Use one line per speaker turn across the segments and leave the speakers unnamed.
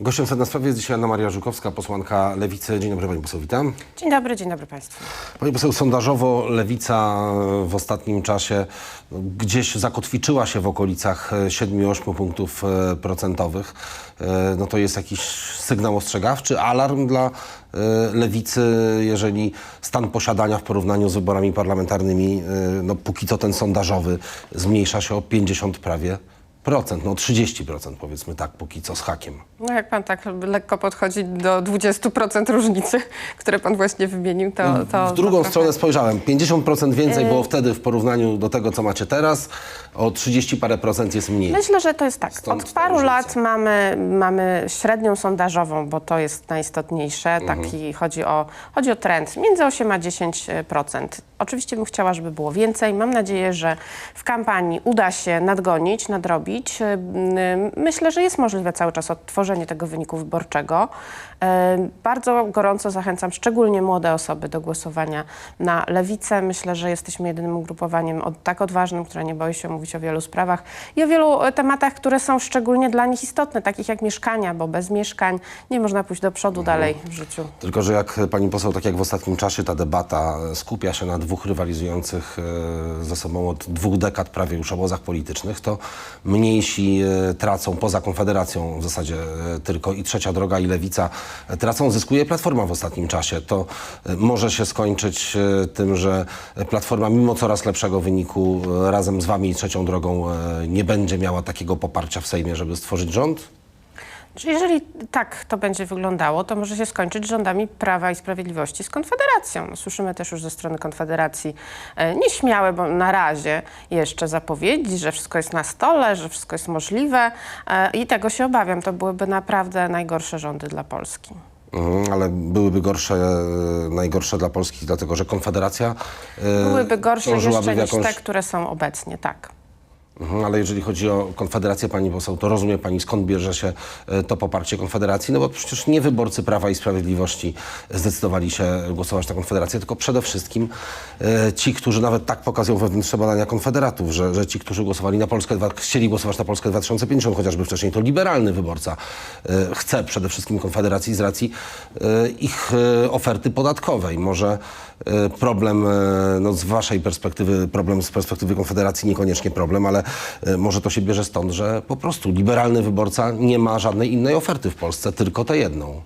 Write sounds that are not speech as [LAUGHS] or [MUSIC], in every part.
Gościem sedna sprawy jest dzisiaj Anna Maria Żukowska, posłanka Lewicy. Dzień dobry Pani poseł, witam.
Dzień dobry, dzień dobry Państwu.
Pani poseł, sondażowo Lewica w ostatnim czasie no, gdzieś zakotwiczyła się w okolicach e, 7-8 punktów e, procentowych. E, No to jest jakiś sygnał ostrzegawczy, alarm dla e, Lewicy, jeżeli stan posiadania w porównaniu z wyborami parlamentarnymi, no póki co ten sondażowy zmniejsza się o 50 prawie procent, no 30% powiedzmy tak, póki co z hakiem.
No jak Pan tak lekko podchodzi do 20% różnicy, które Pan właśnie wymienił, to... to
w drugą
to trochę-
stronę spojrzałem. 50% więcej było wtedy w porównaniu do tego, co macie teraz. O 30 parę procent jest mniej.
Myślę, że to jest tak.
Stąd
Od paru
różnica.
lat mamy, mamy średnią sondażową, bo to jest najistotniejsze.
Mhm.
Taki chodzi o, chodzi o trend między 8 a 10%. Oczywiście bym chciała, żeby było więcej. Mam nadzieję, że w kampanii uda się nadgonić, nadrobić. Ym, Myślę, że jest możliwe cały czas odtworzenie tego wyniku wyborczego. Ym, Bardzo gorąco zachęcam szczególnie młode osoby do głosowania na lewicę. Myślę, że jesteśmy jedynym ugrupowaniem od, tak odważnym, które nie boi się mówić o wielu sprawach i o wielu e, tematach, które są szczególnie dla nich istotne, takich jak mieszkania, bo bez mieszkań nie można pójść do przodu dalej w życiu.
Tylko, że jak pani poseł, tak jak w ostatnim czasie ta debata e, skupia się na dwóch rywalizujących e, ze sobą od dwóch dekad prawie już obozach politycznych, to mniejsi e, tracą poza Konfederacją w zasadzie e, tylko i Trzecia Droga i Lewica e, tracą, zyskuje Platforma w ostatnim czasie. To może się skończyć tym, że Platforma mimo coraz lepszego wyniku razem z wami i Trzecią Drogą nie będzie miała takiego poparcia w Sejmie, żeby stworzyć rząd?
Jeżeli tak to będzie wyglądało, to może się skończyć rządami Prawa i Sprawiedliwości z Konfederacją. Słyszymy też już ze strony Konfederacji e, nieśmiałe, bo na razie jeszcze zapowiedzi, że wszystko jest na stole, że wszystko jest możliwe e, i tego się obawiam. To byłyby naprawdę najgorsze rządy dla Polski.
Mhm, ale byłyby gorsze, e, najgorsze dla Polski, dlatego że Konfederacja
Byłyby gorsze jeszcze niż
jakąś...
te, które są obecnie, tak.
Mhm, ale jeżeli chodzi o Konfederację, pani poseł, to rozumie pani, skąd bierze się e, to poparcie Konfederacji? No bo przecież nie wyborcy Prawa i Sprawiedliwości zdecydowali się głosować na Konfederację, tylko przede wszystkim e, ci, którzy nawet tak pokazują wewnętrzne badania Konfederatów, że, że ci, którzy głosowali na Polskę, chcieli głosować na Polskę 2050, chociażby wcześniej to liberalny wyborca e, chce przede wszystkim Konfederacji z racji ich oferty podatkowej. Może problem, no z waszej perspektywy, problem z perspektywy Konfederacji niekoniecznie problem, ale może to się bierze stąd, że po prostu liberalny wyborca nie ma żadnej innej oferty w Polsce, tylko tę jedną.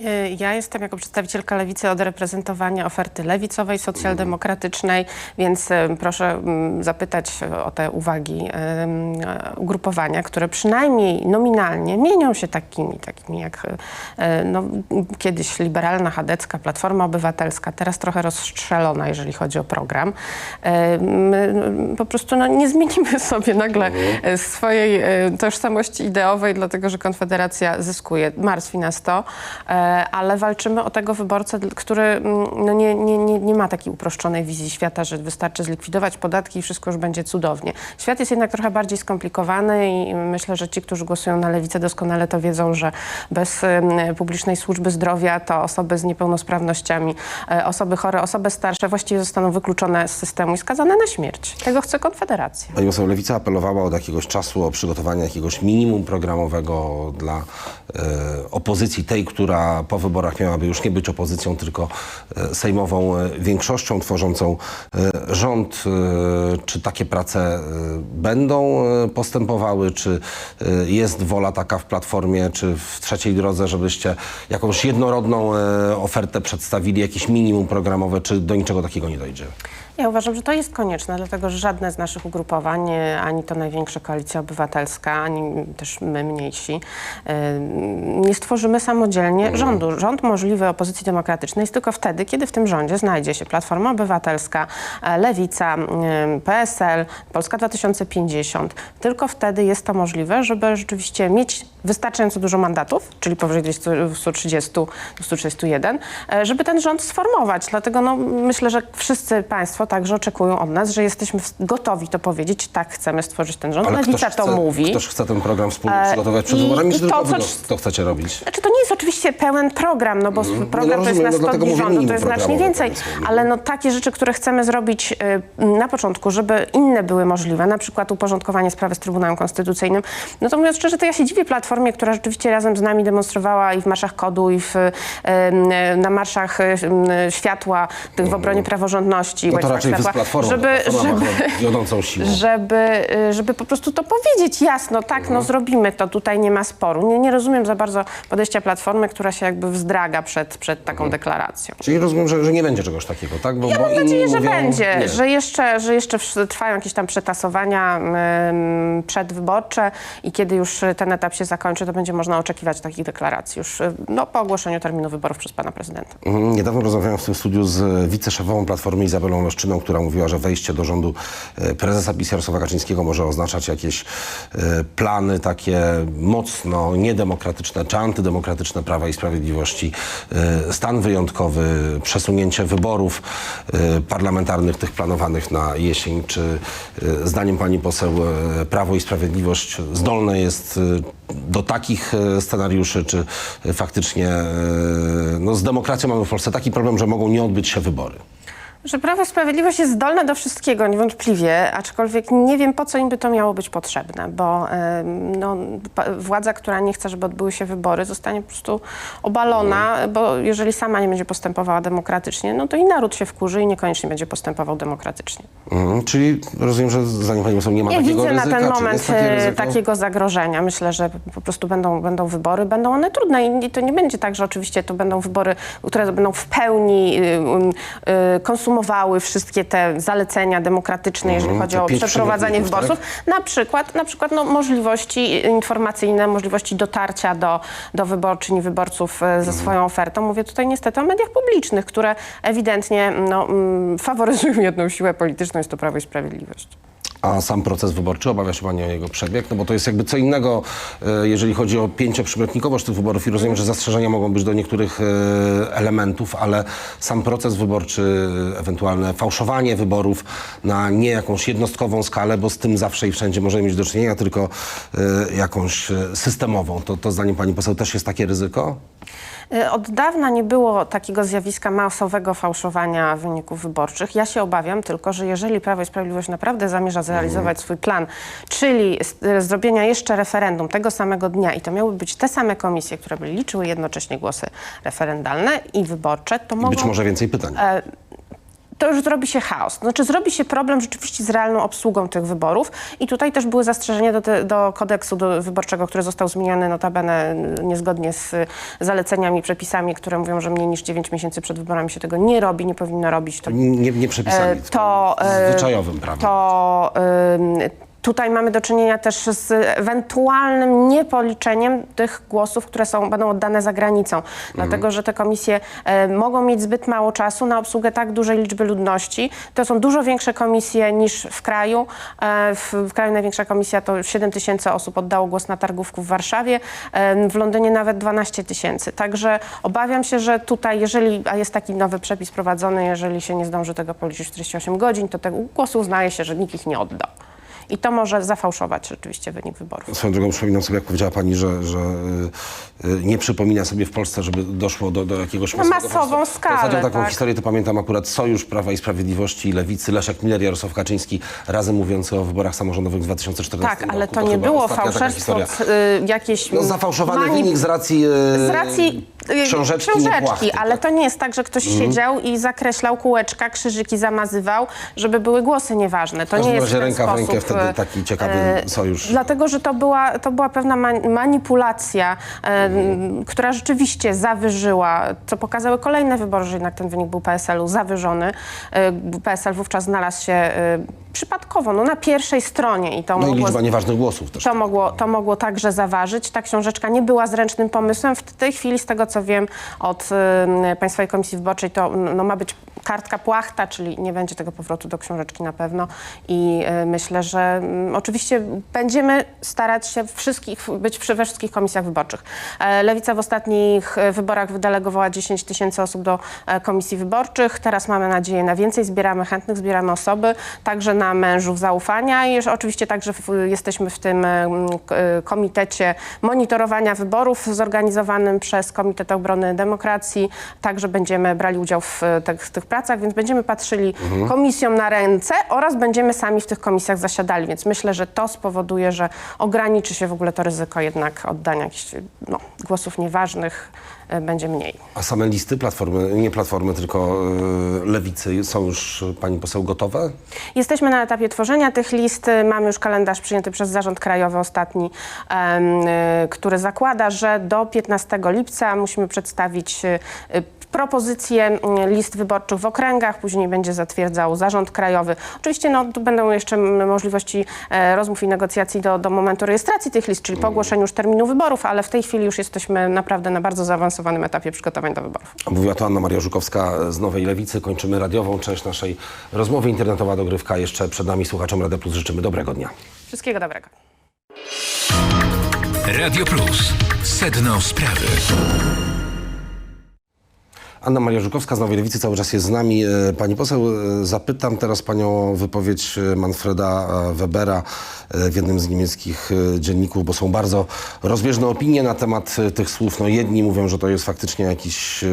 Y, Ja jestem jako przedstawicielka lewicy od reprezentowania oferty lewicowej, socjaldemokratycznej, więc y, proszę mm, zapytać o te uwagi e, ugrupowania, które przynajmniej nominalnie mienią się takimi, takimi jak no, kiedyś liberalna, chadecka, Platforma Obywatelska, teraz trochę rozstrzelona, jeżeli chodzi o program. My po prostu no, nie zmienimy [LAUGHS] sobie nagle y, swojej tożsamości ideowej, dlatego że Konfederacja zyskuje. Martwi nas to, e, ale walczymy o tego wyborcę, który mm, no, nie, nie, nie, nie ma takiej uproszczonej wizji świata, że wystarczy zlikwidować podatki i wszystko już będzie cudownie. Świat jest jednak trochę bardziej skomplikowany i myślę, że ci, którzy głosują na lewicę doskonale to wiedzą, że bez publicznej służby zdrowia to osoby z niepełnosprawnościami, e, osoby chore, osoby starsze właściwie zostaną wykluczone z systemu i skazane na śmierć. Tego chce Konfederacja.
Pani poseł, Lewica apelowała od jakiegoś czasu o przygotowanie jakiegoś minimum programowego dla e, opozycji, tej, która po wyborach miałaby już nie być opozycją, tylko e, sejmową e, większością tworzącą e, rząd. Czy takie prace będą postępowały? Czy jest wola taka w Platformie, czy w trzeciej drodze, żebyście jakąś jednorodną ofertę przedstawili, jakieś minimum programowe, czy do niczego takiego nie dojdzie?
Ja uważam, że to jest konieczne, dlatego że żadne z naszych ugrupowań, e, ani to największa koalicja obywatelska, ani też my mniejsi, e, nie stworzymy samodzielnie rządu. Rząd możliwy opozycji demokratycznej jest tylko wtedy, kiedy w tym rządzie znajdzie się Platforma Obywatelska, e, Lewica, PSL, Polska 2050. Tylko wtedy jest to możliwe, żeby rzeczywiście mieć wystarczająco dużo mandatów, czyli powyżej 230, 231, e, żeby ten rząd sformować. Dlatego no, myślę, że wszyscy Państwo Także oczekują od nas, że jesteśmy gotowi to powiedzieć, tak, chcemy stworzyć ten rząd.
Ale
Lewica to
chce,
mówi.
Ktoś chce ten program wspólnie
E,
przygotować przed wyborami, czy tylko
to, co-
to, to chcecie robić?
Znaczy to nie jest oczywiście pełen program, no bo program to jest
Mhm. rozumiem,
na
no
100
dlatego
dni rządu, to jest znacznie więcej, ale no takie rzeczy, które chcemy zrobić y, na początku, żeby inne były możliwe, na przykład uporządkowanie sprawy z Trybunałem Konstytucyjnym, no to mówiąc szczerze, to ja się dziwię Platformie, która rzeczywiście razem z nami demonstrowała i w marszach KODU, i w, y, y, na marszach y, y, światła, tych w obronie praworządności.
No to raczej
Światła,
Platformą,
żeby, żeby,
wiodącą siłą. [LAUGHS]
żeby, y, żeby po prostu to powiedzieć jasno, tak,
Mhm.
no zrobimy to, tutaj nie ma sporu. Nie, nie rozumiem za bardzo podejścia Platformy, która się jakby wzdraga przed, przed taką
Mhm.
deklaracją.
Czyli rozumiem, że, że nie będzie czegoś takiego, tak? Bo,
Ja
bo
mam nadzieję, że
mówią,
będzie,
nie.
że jeszcze, że jeszcze trwają jakieś tam przetasowania ym, przedwyborcze i kiedy już ten etap się zakończy, to będzie można oczekiwać takich deklaracji już no, po ogłoszeniu terminu wyborów przez pana prezydenta.
Mhm, Niedawno rozmawiałem w tym studiu z wiceszefową Platformy Izabelą Leszczyną, która mówiła, że wejście do rządu e, prezesa PiS Jarosława Kaczyńskiego może oznaczać jakieś e, plany takie mocno niedemokratyczne czy antydemokratyczne Prawa i Sprawiedliwości, e, stan wyjątkowy, przesunięcie wyborów parlamentarnych, tych planowanych na jesień. Czy zdaniem pani poseł Prawo i Sprawiedliwość zdolne jest do takich scenariuszy, czy faktycznie no, z demokracją mamy w Polsce taki problem, że mogą nie odbyć się wybory?
Że Prawo i Sprawiedliwość jest zdolne do wszystkiego, niewątpliwie, aczkolwiek nie wiem, po co im by to miało być potrzebne, bo no, władza, która nie chce, żeby odbyły się wybory, zostanie po prostu obalona, bo jeżeli sama nie będzie postępowała demokratycznie, no to i naród się wkurzy i niekoniecznie będzie postępował demokratycznie.
Mhm, czyli rozumiem, że zdaniem pani poseł nie ma
Nie
takiego
widzę
ryzyka?
na ten moment e, takiego zagrożenia. Myślę, że po prostu będą, będą wybory, będą one trudne i to nie będzie tak, że oczywiście to będą wybory, które będą w pełni y, y, konsumowały wszystkie te zalecenia demokratyczne, jeżeli
Mhm,
chodzi o przeprowadzanie wyborów. Na przykład, na przykład no, możliwości informacyjne, możliwości dotarcia do, do wyborczyń i wyborców e, ze swoją ofertą. Mówię tutaj niestety o mediach publicznych, które ewidentnie no, mm, faworyzują jedną siłę polityczną, jest to Prawo i Sprawiedliwość.
A sam proces wyborczy, obawia się Pani o jego przebieg? No bo to jest jakby co innego, e, jeżeli chodzi o pięcioprzymiotnikowość tych wyborów i rozumiem, że zastrzeżenia mogą być do niektórych e, elementów, ale sam proces wyborczy, ewentualne fałszowanie wyborów na nie jakąś jednostkową skalę, bo z tym zawsze i wszędzie możemy mieć do czynienia, tylko e, jakąś systemową. To, to zdaniem Pani poseł też jest takie ryzyko?
Y, Od dawna nie było takiego zjawiska masowego fałszowania wyników wyborczych. Ja się obawiam tylko, że jeżeli Prawo i Sprawiedliwość naprawdę zamierza zrealizować swój plan, czyli y, zrobienia jeszcze referendum tego samego dnia i to miały być te same komisje, które by liczyły jednocześnie głosy referendalne i wyborcze, to
I
mogą...
być może więcej pytań.
To już zrobi się chaos. Znaczy zrobi się problem rzeczywiście z realną obsługą tych wyborów i tutaj też były zastrzeżenia do, te, do kodeksu do wyborczego, który został zmieniony notabene niezgodnie z y, zaleceniami, przepisami, które mówią, że mniej niż 9 miesięcy przed wyborami się tego nie robi, nie powinno robić. To
Nie, nie przepisami,
E, to, e,
zwyczajowym prawem.
to tutaj mamy do czynienia też z ewentualnym niepoliczeniem tych głosów, które są, będą oddane za granicą. Dlatego, że te komisje e, mogą mieć zbyt mało czasu na obsługę tak dużej liczby ludności. To są dużo większe komisje niż w kraju. E, w, w kraju największa komisja to 7 tysięcy osób oddało głos na targówku w Warszawie, e, w Londynie nawet 12 tysięcy. Także obawiam się, że tutaj, jeżeli, a jest taki nowy przepis prowadzony, jeżeli się nie zdąży tego policzyć w 48 godzin, to te głosy uznaje się, że nikt ich nie oddał. I to może zafałszować rzeczywiście wynik wyborów.
Swoją drogą przypominam sobie, jak powiedziała pani, że, że y, y, nie przypomina sobie w Polsce, żeby doszło do, do jakiegoś
Na
masowego
masową skalę,
Ostatnią taką
tak.
historię to pamiętam akurat Sojusz Prawa i Sprawiedliwości i Lewicy, Leszek Miller, Jarosław Kaczyński, razem mówiący o wyborach samorządowych w 2014
Tak, ale
roku.
to nie było fałszerstwo, y, jakieś...
No, zafałszowany wynik z racji,
Z racji y,
książeczki, niepłachty,
ale
tak.
to nie jest tak, że ktoś siedział i zakreślał kółeczka, krzyżyki zamazywał, żeby były głosy nieważne. To nie jest
razie ręka w rękę wtedy
e,
taki ciekawy
e,
sojusz.
Dlatego, że to była, to była pewna man- manipulacja, e, która rzeczywiście zawyżyła, co pokazały kolejne wybory, że jednak ten wynik był PSL-u zawyżony. E, PSL wówczas znalazł się przypadkowo, no na pierwszej stronie i to
No i
mogło
liczba nieważnych głosów też.
to mogło, to mogło także zaważyć. Ta książeczka nie była zręcznym pomysłem. W tej chwili, z tego co wiem od y, Państwowej Komisji Wyborczej, to no, ma być kartka płachta, czyli nie będzie tego powrotu do książeczki na pewno. I y, myślę, że mm, oczywiście będziemy starać się wszystkich, być przy, we wszystkich komisjach wyborczych. E, Lewica w ostatnich e, wyborach wydelegowała 10 tysięcy osób do e, komisji wyborczych. Teraz mamy nadzieję na więcej. Zbieramy chętnych, zbieramy osoby, także na mężów zaufania. I oczywiście także w, jesteśmy w tym e, komitecie monitorowania wyborów zorganizowanym przez Komitet Obrony Demokracji. Także będziemy brali udział w e, tych, w tych pracach, więc będziemy patrzyli komisjom na ręce oraz będziemy sami w tych komisjach zasiadali, więc myślę, że to spowoduje, że ograniczy się w ogóle to ryzyko jednak oddania jakichś no, głosów nieważnych, będzie mniej.
A same listy Platformy, nie Platformy, tylko y, Lewicy są już pani poseł gotowe?
Jesteśmy na etapie tworzenia tych list. Mamy już kalendarz przyjęty przez Zarząd Krajowy ostatni, y, który zakłada, że do 15 lipca musimy przedstawić propozycje y, list wyborczych w okręgach, później będzie zatwierdzał Zarząd Krajowy. Oczywiście no, tu będą jeszcze m, możliwości e, rozmów i negocjacji do, do momentu rejestracji tych list, czyli po ogłoszeniu już terminu wyborów, ale w tej chwili już jesteśmy naprawdę na bardzo zaawansowanym etapie przygotowań do wyborów.
Mówiła to Anna Maria Żukowska z Nowej Lewicy. Kończymy radiową część naszej rozmowy. Internetowa dogrywka jeszcze przed nami. Słuchaczom Radia Plus życzymy dobrego dnia.
Wszystkiego dobrego.
Radio Plus. Sedno sprawy.
Anna Maria Żukowska z Nowej Lewicy cały czas jest z nami. E, Pani poseł, e, zapytam teraz panią o wypowiedź e, Manfreda Webera w jednym z niemieckich dzienników, bo są bardzo rozbieżne opinie na temat tych słów. No jedni mówią, że to jest faktycznie jakiś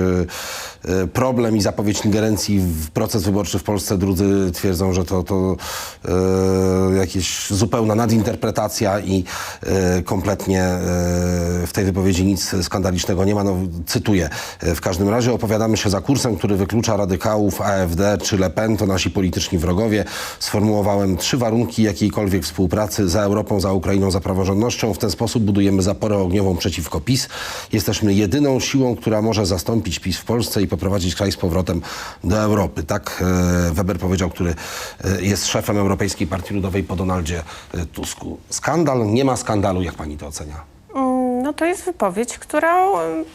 problem i zapowiedź ingerencji w proces wyborczy w Polsce. Drudzy twierdzą, że to, to e, jakieś zupełna nadinterpretacja i e, kompletnie e, w tej wypowiedzi nic skandalicznego nie ma. No, cytuję. W każdym razie opowiadamy się za kursem, który wyklucza radykałów AfD czy Le Pen, to nasi polityczni wrogowie. Sformułowałem trzy warunki jakiejkolwiek współpracy za Europą, za Ukrainą, za praworządnością. W ten sposób budujemy zaporę ogniową przeciwko PiS. Jesteśmy jedyną siłą, która może zastąpić PiS w Polsce i poprowadzić kraj z powrotem do Europy. Tak e, Weber powiedział, który e, jest szefem Europejskiej Partii Ludowej po Donaldzie e, Tusku. Skandal? Nie ma skandalu. Jak pani to ocenia?
No to jest wypowiedź, którą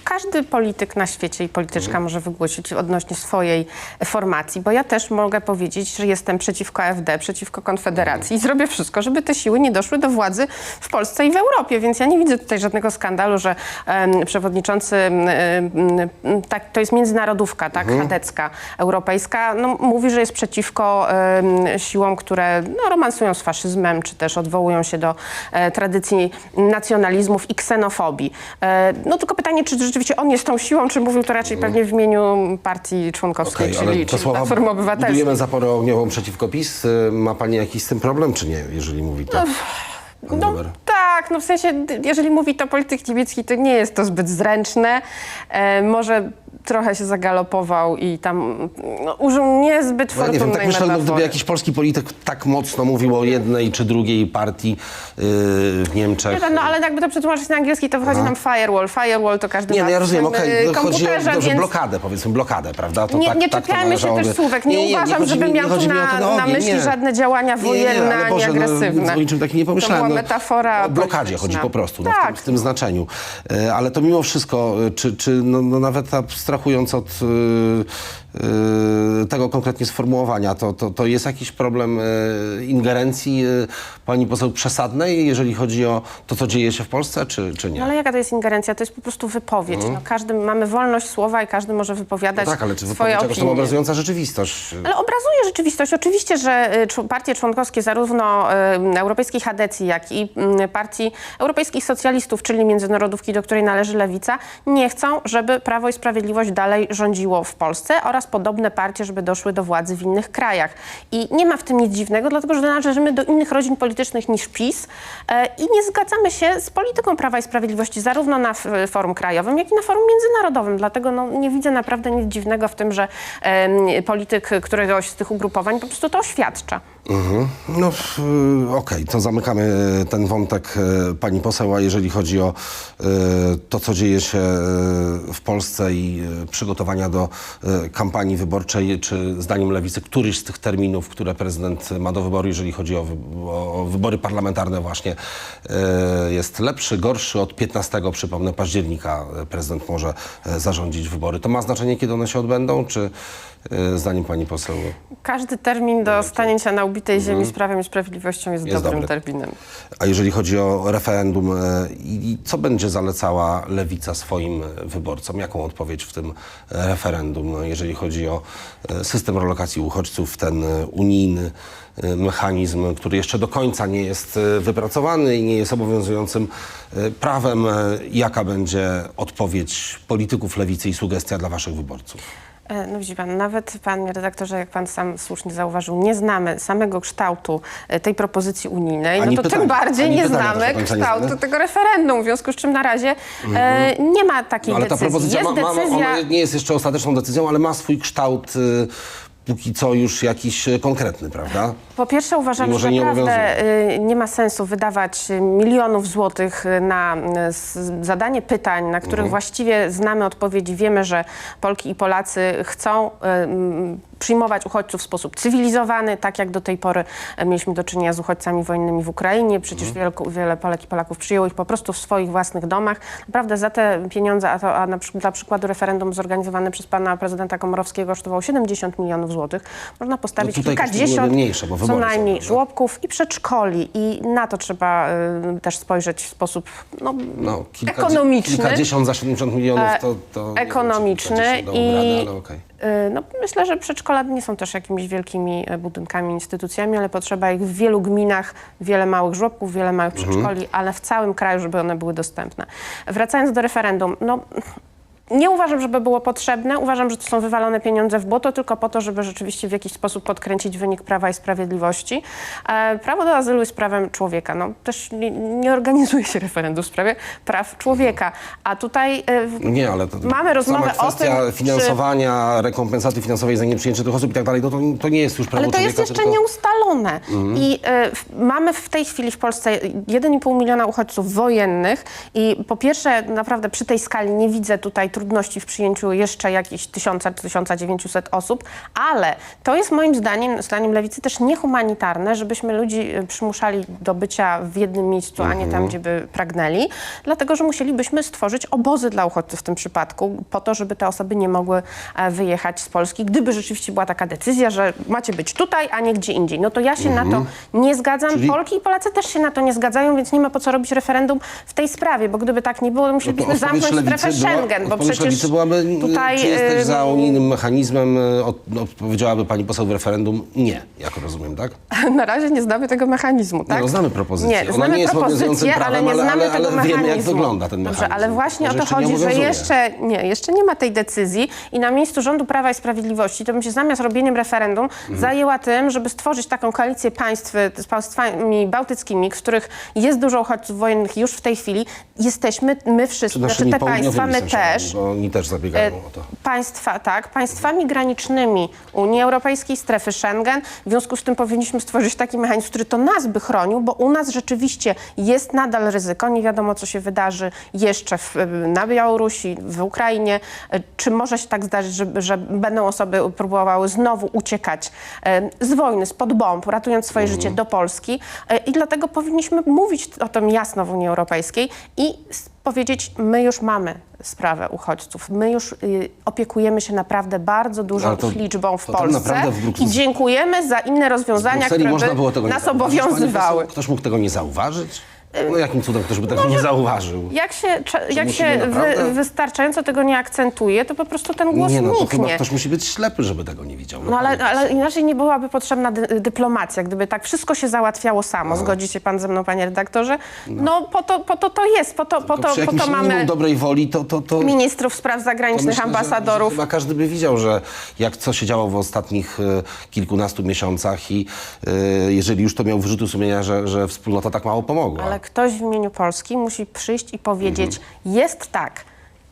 każdy polityk na świecie i polityczka może wygłosić odnośnie swojej formacji, bo ja też mogę powiedzieć, że jestem przeciwko AfD, przeciwko Konfederacji i zrobię wszystko, żeby te siły nie doszły do władzy w Polsce i w Europie, więc ja nie widzę tutaj żadnego skandalu, że em, przewodniczący, em, tak, to jest międzynarodówka, tak, chadecka, europejska, no, mówi, że jest przeciwko em, siłom, które no, romansują z faszyzmem, czy też odwołują się do e, tradycji nacjonalizmów i ksenofobii. E, no tylko pytanie, czy rzeczywiście on jest tą siłą, czy mówił to raczej pewnie w imieniu partii członkowskiej,
ale
czyli, czyli Platformy Obywatelskiej.
budujemy zaporę ogniową przeciwko PiS. Y, Ma pani jakiś z tym problem, czy nie, jeżeli mówi tak?
No
Weber?
tak, no w sensie, jeżeli mówi to polityk niemiecki, to nie jest to zbyt zręczne. E, może trochę się zagalopował i tam no, użył niezbyt
No, ja nie wiem, tak myślę, no, gdyby
metafory.
jakiś polski polityk tak mocno mówił o jednej czy drugiej partii yy, w Niemczech.
No ale jakby to przetłumaczyć na angielski, to wychodzi nam firewall. Firewall to każdy
Nie,
ma
no ja
w
rozumiem, okej,
y,
no, chodzi o
komputerze,
dobrze,
więc...
blokadę, powiedzmy blokadę, prawda? To
Nie,
tak,
nie
tak to
czepiajmy się
należałoby-
też słówek. Nie, uważam,
chodzi
żeby
mi- nie
miał tu
chodzi mi o
na,
ten
na
ogień,
myśli
nie.
żadne działania
Nie, nie,
wojenne
ale
ani
Boże,
agresywne.
No, o niczym takim nie pomyślałem.
To była
no.
metafora
O blokadzie
polityczna.
chodzi po prostu, no, w, tym,
Tak.
w tym znaczeniu. E, Ale to mimo wszystko, e, czy, czy no, no nawet abstrahując od e, e, tego konkretnie sformułowania, to, to, to jest jakiś problem e, ingerencji pani poseł przesadnej, jeżeli chodzi o to, co dzieje się w Polsce, czy, czy nie?
No ale jaka to jest ingerencja? To jest po prostu wypowiedź. No, każdy, mamy wolność słowa i każdy może
No
wypowiadać
tak, ale czy
swoje opinie.
obrazująca rzeczywistość?
Ale obrazuje rzeczywistość. Oczywiście, że y, partie członkowskie zarówno y, Europejskiej Chadecji, jak i y, Partii Europejskich Socjalistów, czyli Międzynarodówki, do której należy Lewica, nie chcą, żeby Prawo i Sprawiedliwość dalej rządziło w Polsce oraz podobne partie, żeby doszły do władzy w innych krajach. I nie ma w tym nic dziwnego, dlatego że należymy do innych rodzin politycznych niż PiS e, i nie zgadzamy się z polityką Prawa i Sprawiedliwości zarówno na forum krajowym, jak i na forum międzynarodowym. Dlatego no, nie widzę naprawdę nic dziwnego w tym, że polityk któregoś z tych ugrupowań po prostu to oświadcza.
No, w- okej, to zamykamy e, ten wątek e, pani poseł, a jeżeli chodzi o to, co dzieje się w Polsce i przygotowania do kampanii wyborczej, czy zdaniem Lewicy któryś z tych terminów, które prezydent ma do wyboru, jeżeli chodzi o, o wybory parlamentarne właśnie, jest lepszy, gorszy od 15, przypomnę, października prezydent może zarządzić wybory. To ma znaczenie, kiedy one się odbędą, czy zdaniem pani poseł?
Każdy termin do stanięcia na ubitej ziemi z Prawem i Sprawiedliwością jest,
Jest
dobrym
dobry.
terminem.
A jeżeli chodzi o referendum, e, i, co będzie zalecała lewica swoim e, wyborcom? Jaką odpowiedź w tym e, referendum, no, jeżeli chodzi o e, system relokacji uchodźców, ten e, unijny e, mechanizm, który jeszcze do końca nie jest e, wypracowany i nie jest obowiązującym e, prawem? E, Jaka będzie odpowiedź polityków lewicy i sugestia dla waszych wyborców?
E, No widzi pan, nawet panie redaktorze, jak pan sam słusznie zauważył, nie znamy samego kształtu e, tej propozycji unijnej,
Ani
no to
pytania,
tym bardziej nie znamy kształtu tego referendum, w związku z czym na razie e, nie ma takiej
No, ale ta
decyzji.
propozycja
jest
ma, ma,
decyzja...
nie jest jeszcze ostateczną decyzją, ale ma swój kształt y, póki co już jakiś y, konkretny, prawda?
Po pierwsze uważam,
Mimo,
że
że nie
naprawdę y, nie ma sensu wydawać y, milionów złotych na zadanie pytań, na których
Mhm.
właściwie znamy odpowiedzi. Wiemy, że Polki i Polacy chcą przyjmować uchodźców w sposób cywilizowany, tak jak do tej pory y, mieliśmy do czynienia z uchodźcami wojennymi w Ukrainie. Przecież
Mhm.
wielku- wiele Polek i Polaków przyjęło ich po prostu w swoich własnych domach. Naprawdę za te pieniądze, a, to, a na przykład dla przykładu referendum zorganizowane przez pana prezydenta Komorowskiego kosztowało 70 milionów złotych. Można postawić
No
kilkadziesiąt
mniejsze, bo
co
są,
najmniej
prawda?
żłobków i przedszkoli i na to trzeba y, też spojrzeć w sposób no,
No, kilkadzie-
ekonomiczny.
Kilkadziesiąt za 70 milionów
E,
to, to wiem,
ekonomiczny
kilkadziesiąt dałoby
i
ale okej.
Y, no, myślę, że przedszkola nie są też jakimiś wielkimi e, budynkami, instytucjami, ale potrzeba ich w wielu gminach, wiele małych żłobków, wiele małych
Mhm.
przedszkoli, ale w całym kraju, żeby one były dostępne. Wracając do referendum, no nie uważam, żeby było potrzebne. Uważam, że to są wywalone pieniądze w błoto tylko po to, żeby rzeczywiście w jakiś sposób podkręcić wynik Prawa i Sprawiedliwości. E, prawo do azylu jest prawem człowieka. No, też nie, nie organizuje się referendum w sprawie praw człowieka. A tutaj e,
Nie, ale to
mamy rozmowę
sama
o tym, czy-
finansowania, rekompensaty finansowej za nieprzyjęcie tych osób i tak dalej, no to, to nie jest już prawo
Ale to jest
człowieka,
jeszcze
tylko...
nieustalone. I e, w, mamy w tej chwili w Polsce 1,5 miliona uchodźców wojennych i po pierwsze naprawdę przy tej skali nie widzę tutaj trudności w przyjęciu jeszcze jakichś 1000 czy 1900 osób, ale to jest moim zdaniem, zdaniem lewicy też niehumanitarne, żebyśmy ludzi e, przymuszali do bycia w jednym miejscu, a nie tam, gdzie by pragnęli, dlatego że musielibyśmy stworzyć obozy dla uchodźców w tym przypadku, po to, żeby te osoby nie mogły e, wyjechać z Polski. Gdyby rzeczywiście była taka decyzja, że macie być tutaj, a nie gdzie indziej, no to ja się na to nie zgadzam.
Czyli-
Polki i Polacy też się na to nie zgadzają, więc nie ma po co robić referendum w tej sprawie, bo gdyby tak nie było, to musielibyśmy
No odpowiedź
zamknąć strefę Schengen, bo
byłaby,
tutaj...
czy jesteś
y,
za unijnym mechanizmem, y, od, no, powiedziałaby pani poseł w referendum nie, jak rozumiem, tak? [LAUGHS]
Na razie nie znamy tego mechanizmu, tak?
No, znamy propozycję.
Nie,
Ona
znamy
nie jest
propozycję, ale
prawem,
nie znamy
ale- ale
tego
wiemy, jak
mechanizmu.
wygląda ten
Dobrze,
mechanizm.
ale właśnie o to
nie
chodzi, że jeszcze nie, jeszcze nie ma tej decyzji i na miejscu rządu Prawa i Sprawiedliwości to bym się zamiast robieniem referendum
Mhm.
zajęła tym, żeby stworzyć taką koalicję państw z państwami bałtyckimi, w których jest dużo uchodźców wojennych już w tej chwili. Jesteśmy my wszyscy,
Czy
znaczy te państwa, my też,
Oni też zabiegają
E,
o to.
Państwa, tak, państwami granicznymi Unii Europejskiej, strefy Schengen. W związku z tym powinniśmy stworzyć taki mechanizm, który to nas by chronił, bo u nas rzeczywiście jest nadal ryzyko. Nie wiadomo, co się wydarzy jeszcze w, na Białorusi, w Ukrainie. E, Czy może się tak zdarzyć, że, że będą osoby próbowały znowu uciekać e, z wojny, spod bomb, ratując swoje życie do Polski. I dlatego powinniśmy mówić o tym jasno w Unii Europejskiej i powiedzieć, my już mamy sprawę uchodźców. My już y, opiekujemy się naprawdę bardzo dużą
to-
ich liczbą w
tam
Polsce
w
i dziękujemy za inne rozwiązania, które by nas obowiązywały.
Ktoś mógł tego nie zauważyć? No jakim cudem ktoś by tego nie zauważył?
Jak się, jak się
naprawdę-
wy, wystarczająco tego nie akcentuje, to po prostu ten głos
Nie no, to chyba
niknie.
ktoś musi być ślepy, żeby tego nie widział.
No ale, ale inaczej nie byłaby potrzebna dy, dyplomacja, gdyby tak wszystko się załatwiało samo. Zgodzi się pan ze mną, panie redaktorze? No, po, to, po to to jest, po to, po
To
to,
przy
po
jakimś
to
minimum
mamy
dobrej woli, to... to, to...
ministrów spraw
To
zagranicznych,
myślę, że-
ambasadorów.
Że chyba każdy by widział, że jak co się działo w ostatnich e, kilkunastu miesiącach i e, jeżeli już to miał wyrzuty sumienia, że, że wspólnota tak mało pomogła.
Ale ktoś w imieniu Polski musi przyjść i powiedzieć,
Mhm.
jest tak.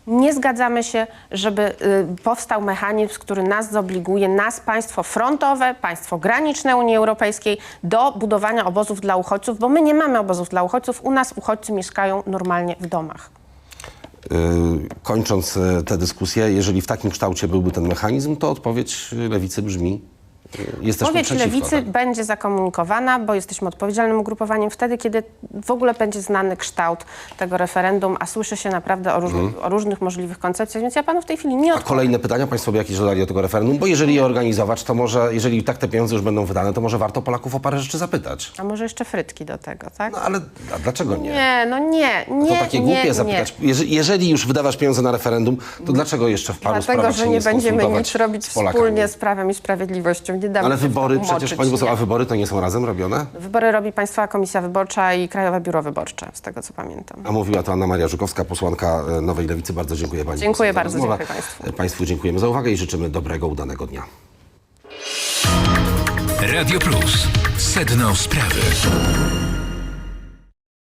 Nie zgadzamy się, żeby y, powstał mechanizm, który nas zobliguje, nas, państwo frontowe, państwo graniczne Unii Europejskiej, do budowania obozów dla uchodźców, bo my nie mamy obozów dla uchodźców. U nas uchodźcy mieszkają normalnie w domach.
Yy, Kończąc e, tę dyskusję, jeżeli w takim kształcie byłby ten mechanizm, to odpowiedź e, lewicy brzmi, jesteśmy
Odpowiedź lewicy
tak?
będzie zakomunikowana, bo jesteśmy odpowiedzialnym ugrupowaniem wtedy, kiedy w ogóle będzie znany kształt tego referendum, a słyszy się naprawdę o, różnych, o różnych możliwych koncepcjach, więc ja panu w tej chwili nie
A
odpowiem.
kolejne pytania Państwo by jakieś dodali do tego referendum? Bo jeżeli je organizować, to może, jeżeli tak te pieniądze już będą wydane, to może warto Polaków o parę rzeczy zapytać.
A może jeszcze frytki do tego, tak?
No ale a dlaczego nie?
Nie, no nie, nie,
To takie
nie,
głupie
nie.
zapytać. Jeżeli, jeżeli już wydawasz pieniądze na referendum, to dlaczego jeszcze w paru
Dlatego,
sprawach
że
się
nie będziemy nic robić
z
wspólnie z Prawem i Sprawiedliwością. Nie damy
Ale wybory, przecież Pani Poseł,
nie.
a wybory to nie są razem robione?
Wybory robi Państwowa Komisja Wyborcza i Krajowe Biuro Wyborcze, z tego co pamiętam.
A mówiła to Anna Maria Żukowska, posłanka e, Nowej Lewicy. Bardzo dziękuję Pani
Dziękuję bardzo,
rozmowę.
dziękuję państwu.
E, Państwu dziękujemy za uwagę i życzymy dobrego, udanego dnia.
Radio Plus. Sedno sprawy.